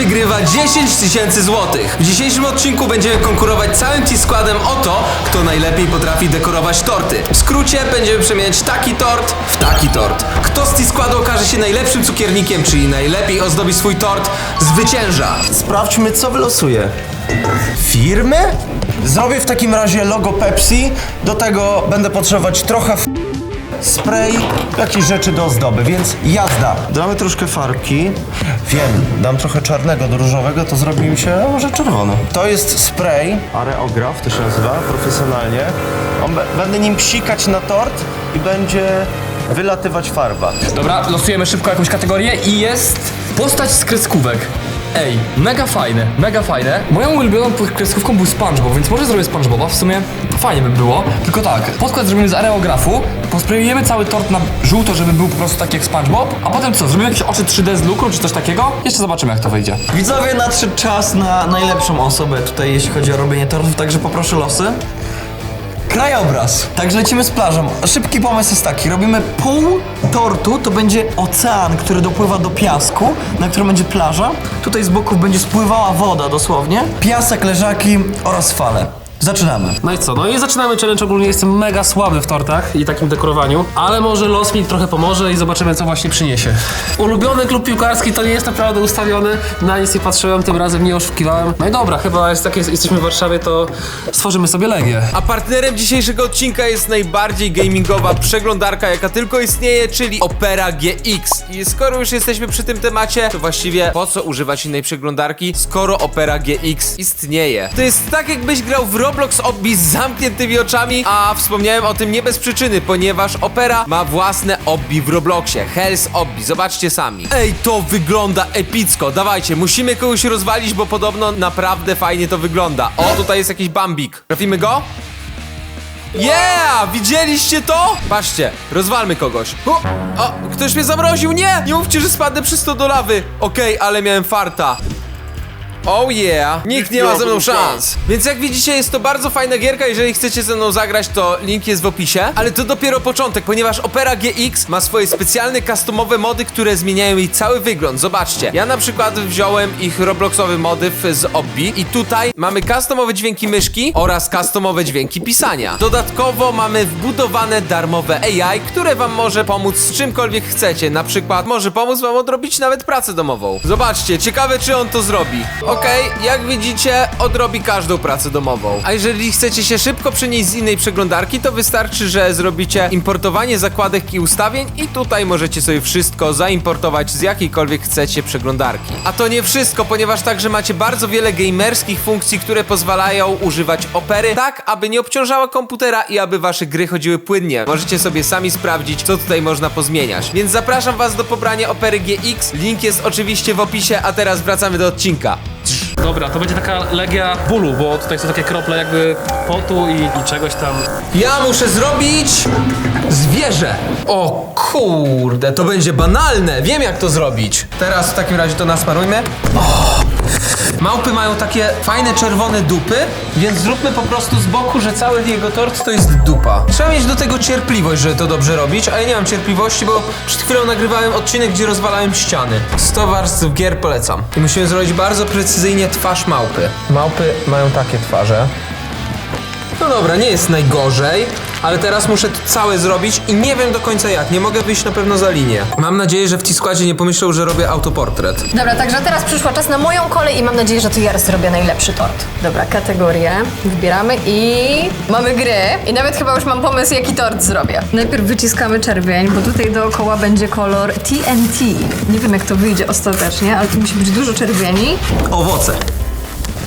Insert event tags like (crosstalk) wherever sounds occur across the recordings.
wygrywa 10 tysięcy złotych. W dzisiejszym odcinku będziemy konkurować całym T-składem o to, kto najlepiej potrafi dekorować torty. W skrócie będziemy przemieniać taki tort w taki tort. Kto z T-składu okaże się najlepszym cukiernikiem, czyli najlepiej ozdobi swój tort, zwycięża. Sprawdźmy, co wylosuje. Firmy? Zrobię w takim razie logo Pepsi. Do tego będę potrzebować trochę f- spray, jakieś rzeczy do ozdoby, więc jazda. Damy troszkę farbki. Wiem, dam trochę czarnego do różowego, to zrobi mi się a może czerwono. To jest spray, areograf to się nazywa, profesjonalnie. On, be- będę nim psikać na tort i będzie wylatywać farba. Dobra, losujemy szybko jakąś kategorię i jest postać z kreskówek. Ej, mega fajne, mega fajne. Moją ulubioną po- kreskówką był SpongeBob, więc może zrobię SpongeBoba, w sumie fajnie by było. Tylko tak, podkład zrobimy z areografu, posprayujemy cały tort na żółto, żeby był po prostu tak jak SpongeBob, a potem co, zrobimy jakieś oczy 3D z lukru czy coś takiego? Jeszcze zobaczymy jak to wyjdzie. Widzowie, nadszedł czas na najlepszą osobę tutaj, jeśli chodzi o robienie tortów, także poproszę losy. Krajobraz. Także lecimy z plażą. Szybki pomysł jest taki, robimy pół tortu, to będzie ocean, który dopływa do piasku, na którym będzie plaża. Tutaj z boków będzie spływała woda dosłownie. Piasek, leżaki oraz fale. Zaczynamy. No i co? No i zaczynamy challenge. Ogólnie jestem mega słaby w tortach i takim dekorowaniu, ale może los mi trochę pomoże i zobaczymy, co właśnie przyniesie. Ulubiony klub piłkarski to nie jest naprawdę ustawiony. Na nic nie patrzyłem, tym razem nie oszukiwałem. No i dobra, chyba jest tak, jest, jesteśmy w Warszawie, to stworzymy sobie legię. A partnerem dzisiejszego odcinka jest najbardziej gamingowa przeglądarka, jaka tylko istnieje, czyli Opera GX. I skoro już jesteśmy przy tym temacie, to właściwie po co używać innej przeglądarki, skoro Opera GX istnieje? To jest tak, jakbyś grał w Roblox Obbi z zamkniętymi oczami, a wspomniałem o tym nie bez przyczyny, ponieważ Opera ma własne Obbi w Robloxie. Hell's Obbi, zobaczcie sami. Ej, to wygląda epicko. Dawajcie, musimy kogoś rozwalić, bo podobno naprawdę fajnie to wygląda. O, tutaj jest jakiś bambik. Trafimy go? Yeah! Widzieliście to? Patrzcie, rozwalmy kogoś. O, o, ktoś mnie zamroził, nie! Nie mówcie, że spadnę przez to do lawy. Okej, ale miałem farta. Oh yeah! Nikt nie ma ze mną szans! Więc jak widzicie, jest to bardzo fajna gierka. Jeżeli chcecie ze mną zagrać, to link jest w opisie. Ale to dopiero początek, ponieważ Opera GX ma swoje specjalne customowe mody, które zmieniają jej cały wygląd. Zobaczcie, ja na przykład wziąłem ich robloxowy modyw z Obbi i tutaj mamy customowe dźwięki myszki oraz customowe dźwięki pisania. Dodatkowo mamy wbudowane darmowe AI, które wam może pomóc z czymkolwiek chcecie. Na przykład może pomóc wam odrobić nawet pracę domową. Zobaczcie, ciekawe czy on to zrobi. Okej, jak widzicie, odrobi każdą pracę domową. A jeżeli chcecie się szybko przenieść z innej przeglądarki, to wystarczy, że zrobicie importowanie zakładek i ustawień i tutaj możecie sobie wszystko zaimportować z jakiejkolwiek chcecie przeglądarki. A to nie wszystko, ponieważ także macie bardzo wiele gamerskich funkcji, które pozwalają używać opery tak, aby nie obciążała komputera i aby wasze gry chodziły płynnie. Możecie sobie sami sprawdzić, co tutaj można pozmieniać. Więc zapraszam was do pobrania opery GX. Link jest oczywiście w opisie, a teraz wracamy do odcinka. Dobra, to będzie taka legia bólu, bo tutaj są takie krople jakby potu i, i czegoś tam. Ja muszę zrobić zwierzę. O kurde, to będzie banalne. Wiem jak to zrobić. Teraz w takim razie to nasmarujmy. O, małpy mają takie fajne czerwone dupy, więc zróbmy po prostu z boku, że cały jego tort to jest dupa. Trzeba mieć do tego cierpliwość, żeby to dobrze robić, a ja nie mam cierpliwości, bo przed chwilą nagrywałem odcinek, gdzie rozwalałem ściany. 100 warstw gier polecam. I musimy zrobić bardzo precyzyjnie twarz małpy. Małpy mają takie twarze. No dobra, nie jest najgorzej, ale teraz muszę to całe zrobić i nie wiem do końca jak. Nie mogę wyjść na pewno za linię. Mam nadzieję, że w T-składzie nie pomyślą, że robię autoportret. Dobra, także teraz przyszła czas na moją kolej i mam nadzieję, że to ja zrobię najlepszy tort. Dobra, kategorię wybieramy i mamy gry. I nawet chyba już mam pomysł, jaki tort zrobię. Najpierw wyciskamy czerwień, bo tutaj dookoła będzie kolor TNT. Nie wiem, jak to wyjdzie ostatecznie, ale tu musi być dużo czerwieni. Owoce.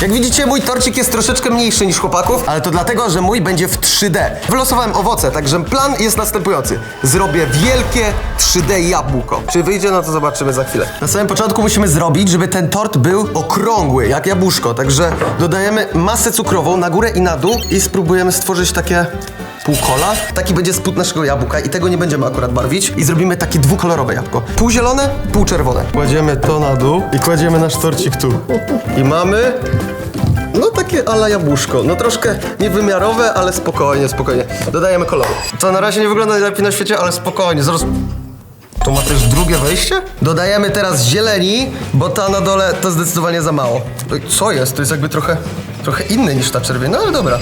Jak widzicie, mój torcik jest troszeczkę mniejszy niż chłopaków, ale to dlatego, że mój będzie w 3D. Wylosowałem owoce, także plan jest następujący. Zrobię wielkie 3D jabłko. Czy wyjdzie, no to zobaczymy za chwilę. Na samym początku musimy zrobić, żeby ten tort był okrągły, jak jabłuszko. Także dodajemy masę cukrową na górę i na dół i spróbujemy stworzyć takie półkola. Taki będzie spód naszego jabłka i tego nie będziemy akurat barwić. I zrobimy takie dwukolorowe jabłko. Pół zielone, pół czerwone. Kładziemy to na dół i kładziemy nasz torcik tu. I mamy... No takie ala jabłuszko. No troszkę niewymiarowe, ale spokojnie, spokojnie. Dodajemy koloru. To na razie nie wygląda najlepiej na świecie, ale spokojnie, zaraz... Tu ma też drugie wejście? Dodajemy teraz zieleni, bo ta na dole to zdecydowanie za mało. Co jest? To jest jakby trochę, trochę inny niż ta czerwień, no ale dobra.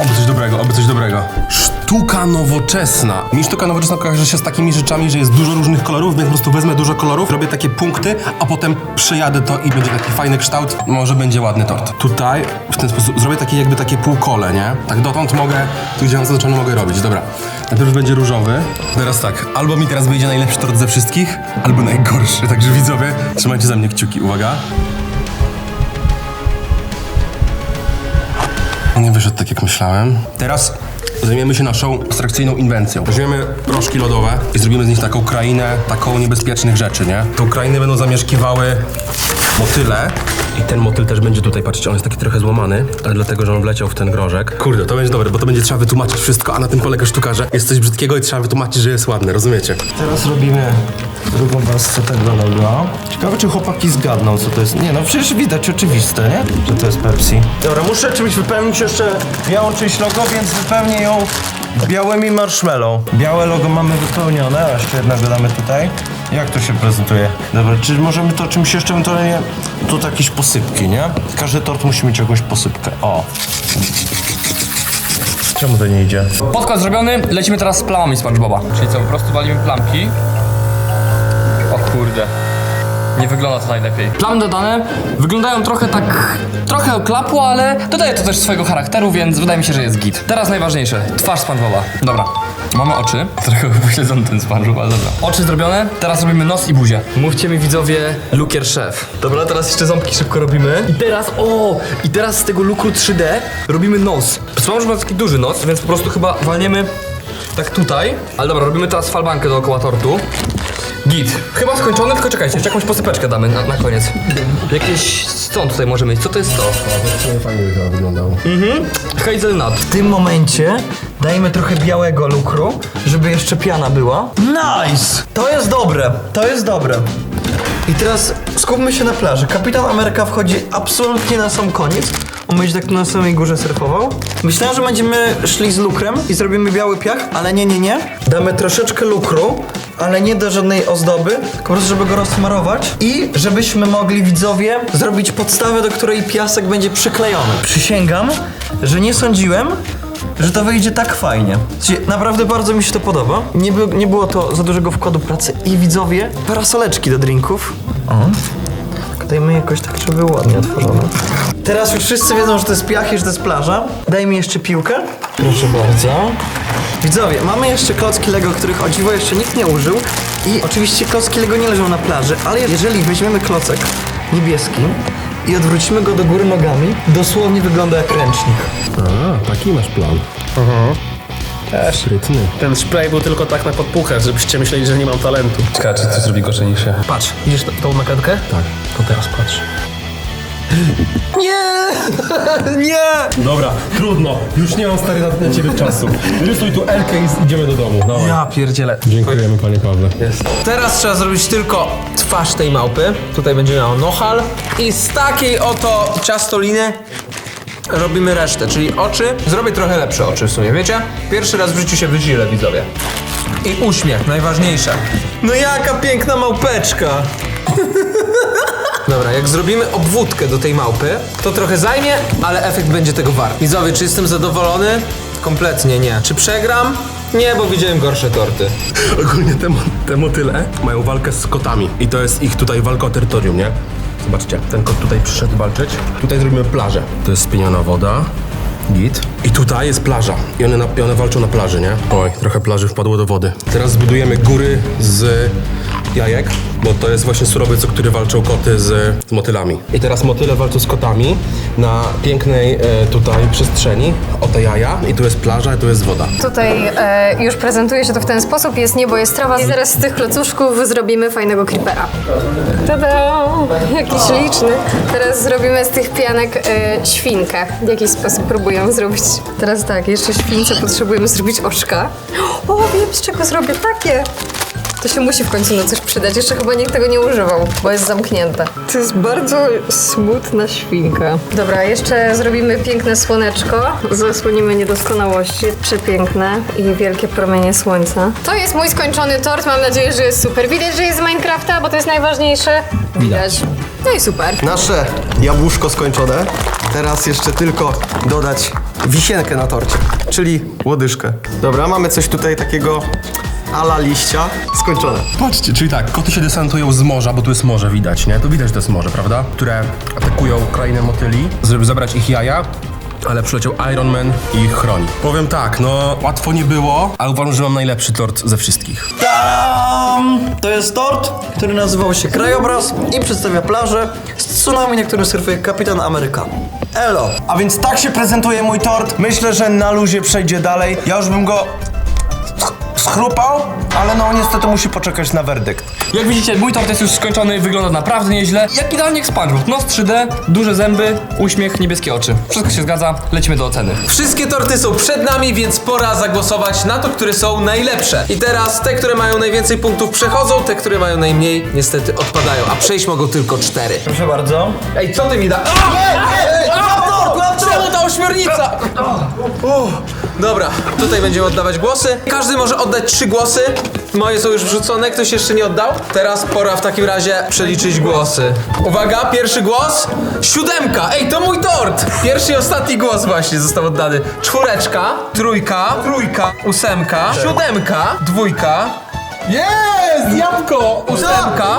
Oby coś dobrego, oby coś dobrego. Sztuka nowoczesna. Mi sztuka nowoczesna kojarzy się z takimi rzeczami, że jest dużo różnych kolorów, więc po prostu wezmę dużo kolorów, robię takie punkty, a potem przejadę to i będzie taki fajny kształt. Może będzie ładny tort. Tutaj w ten sposób zrobię takie jakby takie półkole, nie? Tak dotąd mogę, tu gdzie mam zaznaczone mogę robić. Dobra. Najpierw będzie różowy. Teraz tak, albo mi teraz wyjdzie najlepszy tort ze wszystkich, albo najgorszy. Także widzowie, trzymajcie za mnie kciuki. Uwaga. Nie wyszedł tak jak myślałem. Teraz zajmiemy się naszą abstrakcyjną inwencją. Weźmiemy proszki lodowe i zrobimy z nich taką krainę taką niebezpiecznych rzeczy, nie? Tą krainę będą zamieszkiwały motyle. I ten motyl też będzie tutaj, patrzcie, on jest taki trochę złamany, ale dlatego, że on wleciał w ten grożek. Kurde, to będzie dobre, bo to będzie trzeba wytłumaczyć wszystko, a na tym polega sztuka, że jest coś brzydkiego i trzeba wytłumaczyć, że jest ładne, rozumiecie? Teraz robimy drugą warstwę tego logo. Ciekawe, czy chłopaki zgadną, co to jest. Nie, no przecież widać oczywiste, nie? Że to jest Pepsi. Dobra, muszę czymś wypełnić jeszcze białą część logo, więc wypełnię ją białymi marshmallow. Białe logo mamy wypełnione, a jeszcze jednego damy tutaj. Jak to się prezentuje? Dobra, czy możemy to czymś jeszcze ewentualnie... Tu jakieś posypki, nie? Każdy tort musi mieć jakąś posypkę. O. Czemu to nie idzie? Podkład zrobiony, lecimy teraz z plamami SpongeBoba. Czyli co, po prostu walimy plamki. O kurde. Nie wygląda to najlepiej. Plamy dodane wyglądają trochę tak, trochę oklapło, ale dodaje to też swojego charakteru, więc wydaje mi się, że jest git. Teraz najważniejsze, twarz SpongeBoba. Dobra, mamy oczy. Trochę (laughs) upośledzony ten SpongeBob, ale dobra. Oczy zrobione, teraz robimy nos i buzię. Mówcie mi widzowie, lukier szef. Dobra, teraz jeszcze ząbki szybko robimy. I teraz, o, i teraz z tego lukru 3D robimy nos. SpongeBob ma taki duży nos, więc po prostu chyba walniemy tak tutaj. Ale dobra, robimy teraz falbankę dookoła tortu. Git. Chyba skończony, tylko czekajcie, jeszcze jakąś posypeczkę damy na, na koniec. Jakieś stąd tutaj może mieć. Co to jest to? Fajnie by to wyglądało. Hazelnut. W tym momencie dajmy trochę białego lukru, żeby jeszcze piana była. Nice! To jest dobre, to jest dobre. I teraz skupmy się na plaży. Kapitan Ameryka wchodzi absolutnie na sam koniec. On będzie tak na samej górze surfował. Myślałem, że będziemy szli z lukrem i zrobimy biały piach, ale nie, nie, nie. Damy troszeczkę lukru, ale nie do żadnej ozdoby, tylko po prostu, żeby go rozsmarować i żebyśmy mogli widzowie zrobić podstawę, do której piasek będzie przyklejony. Przysięgam, że nie sądziłem, że to wyjdzie tak fajnie. Słuchajcie, Naprawdę bardzo mi się to podoba. Nie, by, nie było to za dużego wkładu pracy. I widzowie, parasoleczki do drinków. O. Dajmy jakoś tak, żeby ładnie otworzone. Teraz już wszyscy wiedzą, że to jest piach i że to jest plaża. Daj mi jeszcze piłkę. Proszę bardzo. Widzowie, mamy jeszcze klocki Lego, których o dziwo jeszcze nikt nie użył. I oczywiście klocki Lego nie leżą na plaży, ale jeżeli weźmiemy klocek niebieski i odwrócimy go do góry nogami, dosłownie wygląda jak ręcznik. A, taki masz plan. Sprytny. Ten spray był tylko tak na podpuchę, żebyście myśleli, że nie mam talentu. Ciekawe, czy coś zrobi gorzej niż ja. Patrz, widzisz t- tą nakrętkę? Tak. To teraz patrz. (laughs) Dobra, trudno. Już nie mam stary na, na ciebie czasu. Rysuj tu Elkę i idziemy do domu. Dawaj. Ja pierdzielę. Dziękujemy panie Pawle. Teraz trzeba zrobić tylko twarz tej małpy. Tutaj będzie miała nohal. I z takiej oto ciastoliny robimy resztę, czyli oczy. Zrobię trochę lepsze oczy w sumie, wiecie? Pierwszy raz w życiu się wyzilę, widzowie. I uśmiech, najważniejsze. No jaka piękna małpeczka! Dobra, jak zrobimy obwódkę do tej małpy, to trochę zajmie, ale efekt będzie tego wart. Widzowie, czy jestem zadowolony? Kompletnie nie. Czy przegram? Nie, bo widziałem gorsze torty. Ogólnie te, mo- te motyle mają walkę z kotami. I to jest ich tutaj walka o terytorium, nie? Zobaczcie, ten kot tutaj przyszedł walczyć. Tutaj zrobimy plażę. To jest spieniona woda. Git. I tutaj jest plaża. I one, na, I one walczą na plaży, nie? Oj, trochę plaży wpadło do wody. Teraz zbudujemy góry z jajek, bo to jest właśnie surowiec, o który walczą koty z, z motylami. I teraz motyle walczą z kotami na pięknej e, tutaj przestrzeni o te jaja. I tu jest plaża, i tu jest woda. Tutaj e, już prezentuje się to w ten sposób, jest niebo, jest trawa. I zaraz z tych klocuszków zrobimy fajnego creepera. Tada! Jakiś liczny. Teraz zrobimy z tych pianek e, świnkę. W jakiś sposób próbuję zrobić. Teraz tak, jeszcze śwince potrzebujemy zrobić oczka. O, wiem z czego zrobię takie. To się musi w końcu na coś przydać. Jeszcze chyba nikt tego nie używał, bo jest zamknięte. To jest bardzo smutna świnka. Dobra, jeszcze zrobimy piękne słoneczko. Zasłonimy niedoskonałości. Przepiękne i wielkie promienie słońca. To jest mój skończony tort. Mam nadzieję, że jest super. Widać, że jest z Minecrafta, bo to jest najważniejsze. Widać. No i super. Nasze jabłuszko skończone. Teraz jeszcze tylko dodać wisienkę na torcie, czyli łodyżkę. Dobra, mamy coś tutaj takiego ala liścia. Skończone. Patrzcie, czyli tak, koty się desantują z morza, bo tu jest morze, widać, nie? Tu widać, że to jest morze, prawda? Które atakują krainę motyli, żeby zabrać ich jaja, ale przyleciał Iron Man i ich chroni. Powiem tak, no łatwo nie było, ale uważam, że mam najlepszy tort ze wszystkich. Tadam! To jest tort, który nazywał się Krajobraz i przedstawia plażę z tsunami, na którym surfuje kapitan Ameryka. Elo! A więc tak się prezentuje mój tort. Myślę, że na luzie przejdzie dalej. Ja już bym go schrupał, ale no niestety musi poczekać na werdykt. Jak widzicie, mój tort jest już skończony, wygląda naprawdę nieźle. Jak idealnie jak SpongeBob. Nos 3D, duże zęby, uśmiech, niebieskie oczy. Wszystko się zgadza, lecimy do oceny. Wszystkie torty są przed nami, więc pora zagłosować na to, które są najlepsze. I teraz te, które mają najwięcej punktów przechodzą, te, które mają najmniej niestety odpadają, a przejść mogą tylko cztery. Proszę bardzo. Ej, co ty mi da? Czemu ta ośmiornica? Uff. Dobra, tutaj będziemy oddawać głosy. Każdy może oddać trzy głosy. Moje są już wrzucone, ktoś jeszcze nie oddał. Teraz pora w takim razie przeliczyć głosy. Uwaga, pierwszy głos. Siódemka. Ej, to mój tort. Pierwszy i ostatni głos właśnie został oddany. Czwóreczka, trójka, trójka, ósemka, siódemka, dwójka. Jest! Jabłko! Ósemka.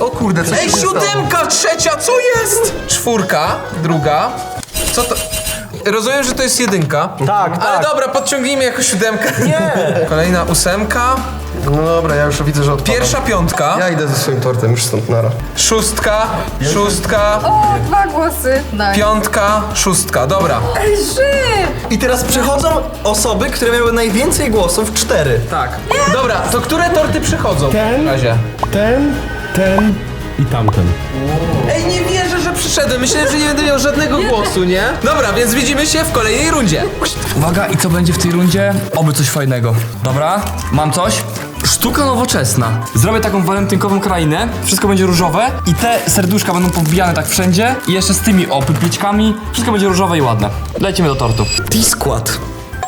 O kurde, co Ej, siódemka, trzecia, co jest? Czwórka, druga. Co to? Rozumiem, że to jest jedynka. Tak, Ale tak. dobra, podciągnijmy jako siódemkę. Nie. (laughs) Kolejna ósemka. No dobra, ja już widzę, że odpadam. Pierwsza piątka. Ja idę ze swoim tortem, już stąd nara. Szóstka, szóstka, O, dwa głosy. Nice. piątka, szóstka. Dobra. Ej, Ży! I teraz przechodzą osoby, które miały najwięcej głosów, cztery. Tak. Dobra, to które torty przychodzą? Ten. W razie. Ten, ten i tamten. Ej, nie wierzę, przyszedłem. Myślałem, że nie będę miał żadnego głosu, nie? Dobra, więc widzimy się w kolejnej rundzie. Uwaga, i co będzie w tej rundzie? Oby coś fajnego. Dobra, mam coś. Sztuka nowoczesna. Zrobię taką walentynkową krainę, wszystko będzie różowe i te serduszka będą powbijane tak wszędzie i jeszcze z tymi o pypliczkami. Wszystko będzie różowe i ładne. Lecimy do tortu. T-skład.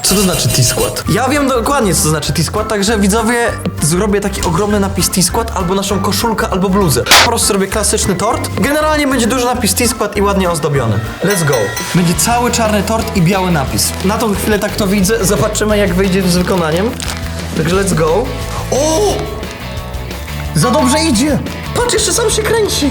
Co to znaczy T-skład? Ja wiem dokładnie, co to znaczy T-skład, także widzowie zrobię taki ogromny napis T-skład albo naszą koszulkę, albo bluzę. Po prostu zrobię klasyczny tort. Generalnie będzie duży napis T-skład i ładnie ozdobiony. Let's go. Będzie cały czarny tort i biały napis. Na tą chwilę tak to widzę, zobaczymy jak wyjdzie z wykonaniem. Także let's go. O! Za dobrze idzie! Patrz, jeszcze sam się kręci.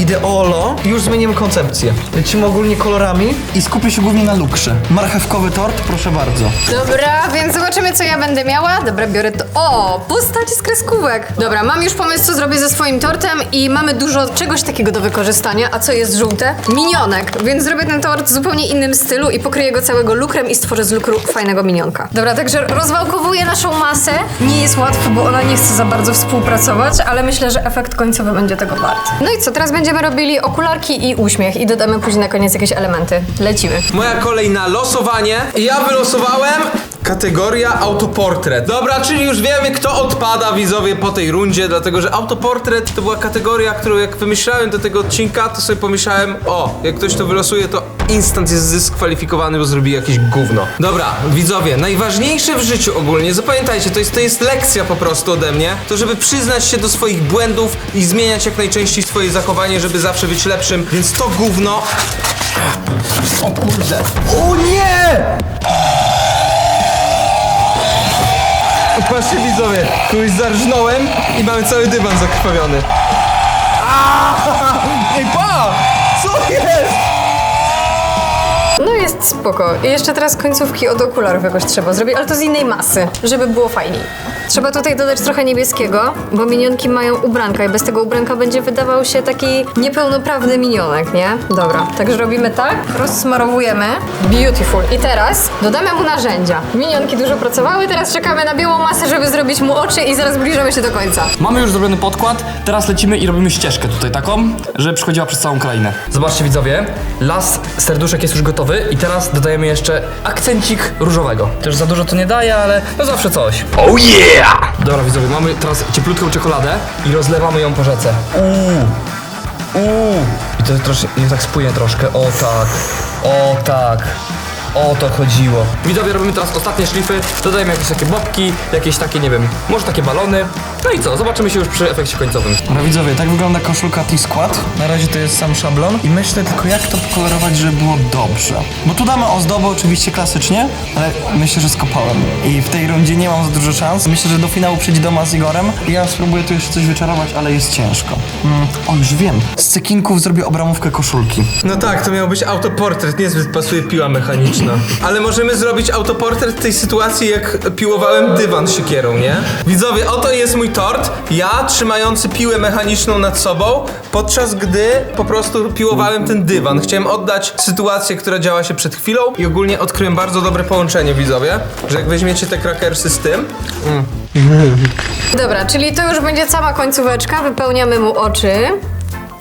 Ideolo. Już zmienimy koncepcję. Lecimy ogólnie kolorami i skupię się głównie na lukrze. Marchewkowy tort, proszę bardzo. Dobra, więc zobaczymy, co ja będę miała. Dobra, biorę to. O, postać z kreskówek. Dobra, mam już pomysł, co zrobię ze swoim tortem i mamy dużo czegoś takiego do wykorzystania. A co jest żółte? Minionek. Więc zrobię ten tort w zupełnie innym stylu i pokryję go całego lukrem i stworzę z lukru fajnego minionka. Dobra, także rozwałkowuję naszą masę. Nie jest łatwo, bo ona nie chce za bardzo współpracować, ale myślę, że efekt końcowy będzie tego wart. No i co, teraz będziemy robili okularki i uśmiech i dodamy później na koniec jakieś elementy. Lecimy. Moja kolej na losowanie. Ja wylosowałem kategoria autoportret. Dobra, czyli już wiemy, kto odpada widzowie po tej rundzie, dlatego że autoportret to była kategoria, którą jak wymyślałem do tego odcinka, to sobie pomyślałem, o, jak ktoś to wylosuje, to instant jest dyskwalifikowany, bo zrobi jakieś gówno. Dobra, widzowie, najważniejsze w życiu ogólnie, zapamiętajcie, to jest, to jest lekcja po prostu ode mnie, to żeby przyznać się do swoich błędów i zmieniać jak najczęściej swoje zachowanie, żeby zawsze być lepszym, więc to gówno o kurde. O nie! Patrzcie widzowie, kogoś zarżnąłem i mamy cały dywan zakrwawiony. Aaaa! Ej, pa! Co jest? No jest spoko. I jeszcze teraz końcówki od okularów jakoś trzeba zrobić, ale to z innej masy, żeby było fajniej. Trzeba tutaj dodać trochę niebieskiego, bo minionki mają ubranka i bez tego ubranka będzie wydawał się taki niepełnoprawny minionek, nie? Dobra, także robimy tak, rozsmarowujemy. Beautiful. I teraz dodamy mu narzędzia. Minionki dużo pracowały, teraz czekamy na białą masę, żeby zrobić mu oczy i zaraz zbliżamy się do końca. Mamy już zrobiony podkład, teraz lecimy i robimy ścieżkę tutaj taką, żeby przychodziła przez całą krainę. Zobaczcie widzowie, las serduszek jest już gotowy i teraz dodajemy jeszcze akcencik różowego. Też za dużo to nie daje, ale no zawsze coś. Oh yeah! Dobra widzowie, mamy teraz cieplutką czekoladę i rozlewamy ją po rzece. Uuu. Uuu. I to troszkę, niech tak spłynie troszkę. O tak. O tak. O to chodziło. Widzowie, robimy teraz ostatnie szlify. Dodajemy jakieś takie bobki, jakieś takie, nie wiem, może takie balony. No i co? Zobaczymy się już przy efekcie końcowym. No widzowie, tak wygląda koszulka T-Squad. Na razie to jest sam szablon i myślę tylko jak to pokolorować, żeby było dobrze. Bo tu damy ozdobę oczywiście klasycznie, ale myślę, że skopałem. I w tej rundzie nie mam za dużo szans. Myślę, że do finału przyjdzie Doma z Igorem. I ja spróbuję tu jeszcze coś wyczarować, ale jest ciężko. Mm, o, już wiem. Z cekinków zrobię obramówkę koszulki. No tak, to miał być autoportret, niezbyt pasuje piła mechaniczna. Ale możemy zrobić autoportret tej sytuacji, jak piłowałem dywan siekierą, nie? Widzowie, oto jest mój tort. Ja trzymający piłę mechaniczną nad sobą, podczas gdy po prostu piłowałem ten dywan. Chciałem oddać sytuację, która działa się przed chwilą i ogólnie odkryłem bardzo dobre połączenie, widzowie, że jak weźmiecie te krakersy z tym, Dobra, czyli to już będzie cała końcóweczka, wypełniamy mu oczy.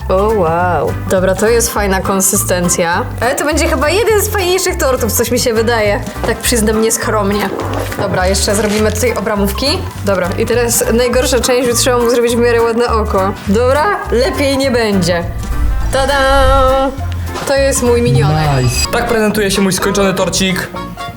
O wow. Dobra, to jest fajna konsystencja. Ale to będzie chyba jeden z fajniejszych tortów, coś mi się wydaje. Tak przyznam nieskromnie. Dobra, jeszcze zrobimy tutaj obramówki. Dobra, i teraz najgorsza część, że trzeba mu zrobić w miarę ładne oko. Dobra, lepiej nie będzie. Tada! To jest mój minionek. Tak prezentuje się mój skończony torcik.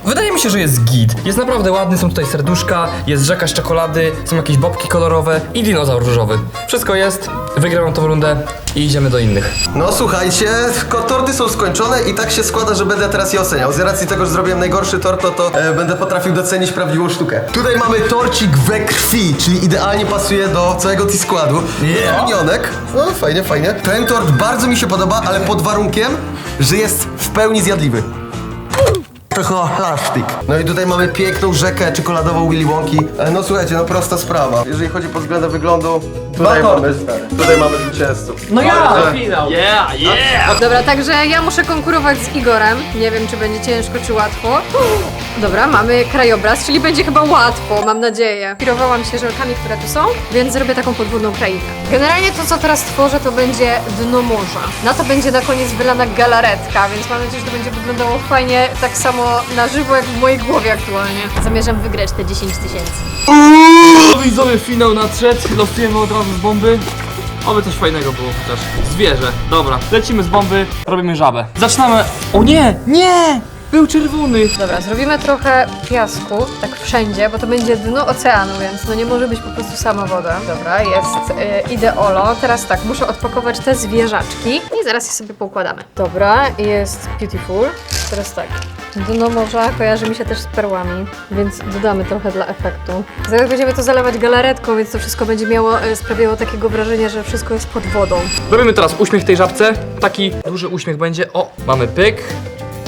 Wydaje mi się, że jest git. Jest naprawdę ładny, są tutaj serduszka, jest rzeka z czekolady, są jakieś bobki kolorowe i dinozaur różowy. Wszystko jest, wygrałem tą rundę i idziemy do innych. No słuchajcie, ko- torty są skończone i tak się składa, że będę teraz je oceniał. Z racji tego, że zrobiłem najgorszy tort, no to e, będę potrafił docenić prawdziwą sztukę. Tutaj mamy torcik we krwi, czyli idealnie pasuje do całego T-składu. Yeah. Minionek. No fajnie, fajnie. Ten tort bardzo mi się podoba, ale pod warunkiem, że jest w pełni zjadliwy. Trochę plastik. No i tutaj mamy piękną rzekę czekoladową Willy Wonki. E, No słuchajcie, no prosta sprawa. Jeżeli chodzi pod względem wyglądu, tutaj mamy, tutaj mamy zwycięzców. No ja! Dobra, także ja muszę konkurować z Igorem. Nie wiem, czy będzie ciężko, czy łatwo. Dobra, mamy krajobraz, czyli będzie chyba łatwo, mam nadzieję. Kierowałam się żelkami, które tu są, więc zrobię taką podwójną krainę. Generalnie to, co teraz tworzę, to będzie dno morza. Na to będzie na koniec wylana galaretka, więc mam nadzieję, że to będzie wyglądało fajnie, tak samo na żywo, jak w mojej głowie aktualnie. Zamierzam wygrać te 10 tysięcy. Widzowie, finał nadszedł, losujemy od razu z bomby. Oby coś fajnego było chociaż. Zwierzę. Dobra, lecimy z bomby, robimy żabę. Zaczynamy. O nie! Nie! Był czerwony! Dobra, zrobimy trochę piasku, tak wszędzie, bo to będzie dno oceanu, więc no nie może być po prostu sama woda. Dobra, jest y, ideolo. Teraz tak, muszę odpakować te zwierzaczki i zaraz je sobie poukładamy. Dobra, jest beautiful. Teraz tak, dno morza kojarzy mi się też z perłami, więc dodamy trochę dla efektu. Zaraz będziemy to zalewać galaretką, więc to wszystko będzie miało, y, sprawiało takiego wrażenia, że wszystko jest pod wodą. Robimy teraz uśmiech tej żabce. Taki duży uśmiech będzie. O, mamy pyk.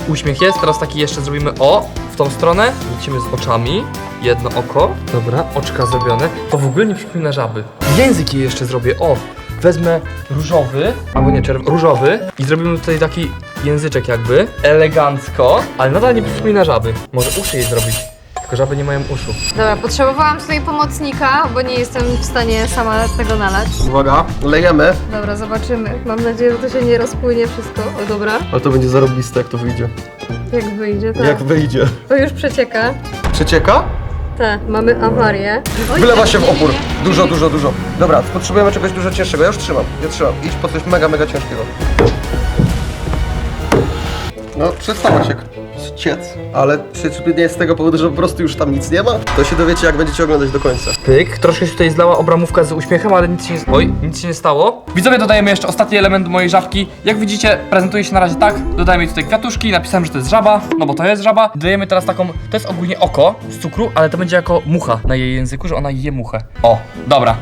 Uśmiech jest, teraz taki jeszcze zrobimy o, w tą stronę. Lecimy z oczami. Jedno oko. Dobra, oczka zrobione. To w ogóle nie przypomina żaby. Język jej jeszcze zrobię. O, wezmę różowy, albo nie czerwony, różowy i zrobimy tutaj taki języczek jakby. Elegancko, ale nadal nie przypomina żaby. Może uszy jej zrobić. Tylko żaby nie mają uszu. Dobra, potrzebowałam tutaj pomocnika, bo nie jestem w stanie sama tego nalać. Uwaga, lejemy. Dobra, zobaczymy. Mam nadzieję, że to się nie rozpłynie wszystko. O, dobra. Ale to będzie zarobiste, jak to wyjdzie. Jak wyjdzie, tak. Jak wyjdzie. To już przecieka. Przecieka? Tak, mamy awarię. Oj, Wylewa się w opór. Dużo, dużo, dużo. Dobra, potrzebujemy czegoś dużo cięższego. Ja już trzymam. Ja trzymam. Idź po coś mega, mega ciężkiego. No, przestała się ciec, ale czy nie z tego powodu, że po prostu już tam nic nie ma? To się dowiecie, jak będziecie oglądać do końca. Pyk, troszkę się tutaj zlała obramówka z uśmiechem, ale nic się nie... Oj, nic się nie stało. Widzowie, dodajemy jeszcze ostatni element mojej żabki. Jak widzicie, prezentuje się na razie tak. Dodajemy tutaj kwiatuszki, napisałem, że to jest żaba, no bo to jest żaba. Dodajemy teraz taką, to jest ogólnie oko z cukru, ale to będzie jako mucha na jej języku, że ona je muchę. O, dobra.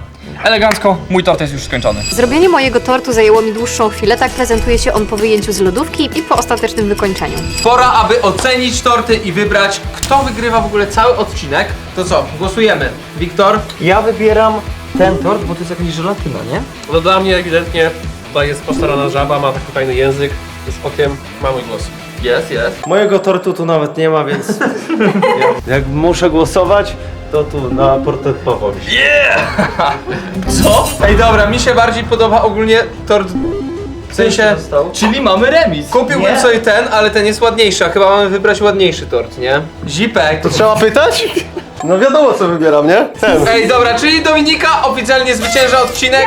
Elegancko, mój tort jest już skończony. Zrobienie mojego tortu zajęło mi dłuższą chwilę, tak prezentuje się on po wyjęciu z lodówki i po ostatecznym wykończeniu. Pora, aby ocenić torty i wybrać, kto wygrywa w ogóle cały odcinek. To co, głosujemy. Wiktor? Ja wybieram ten tort, bo to jest jakaś żelatyna, nie? No dla mnie ewidentnie tutaj jest postarana żaba, ma taki fajny język, z okiem, ma mój głos. Jest, jest. Mojego tortu tu nawet nie ma, więc (laughs) jak muszę głosować, to tu na portret Pawłowicz. (laughs) Co? Ej, dobra, mi się bardziej podoba ogólnie tort W sensie, Czyli mamy remis. kupiłbym sobie ten, ale ten jest ładniejszy, a chyba mamy wybrać ładniejszy tort, nie? Zipek. Trzeba pytać? No wiadomo co wybieram, nie? Ten. Ej, dobra, czyli Dominika oficjalnie zwycięża odcinek.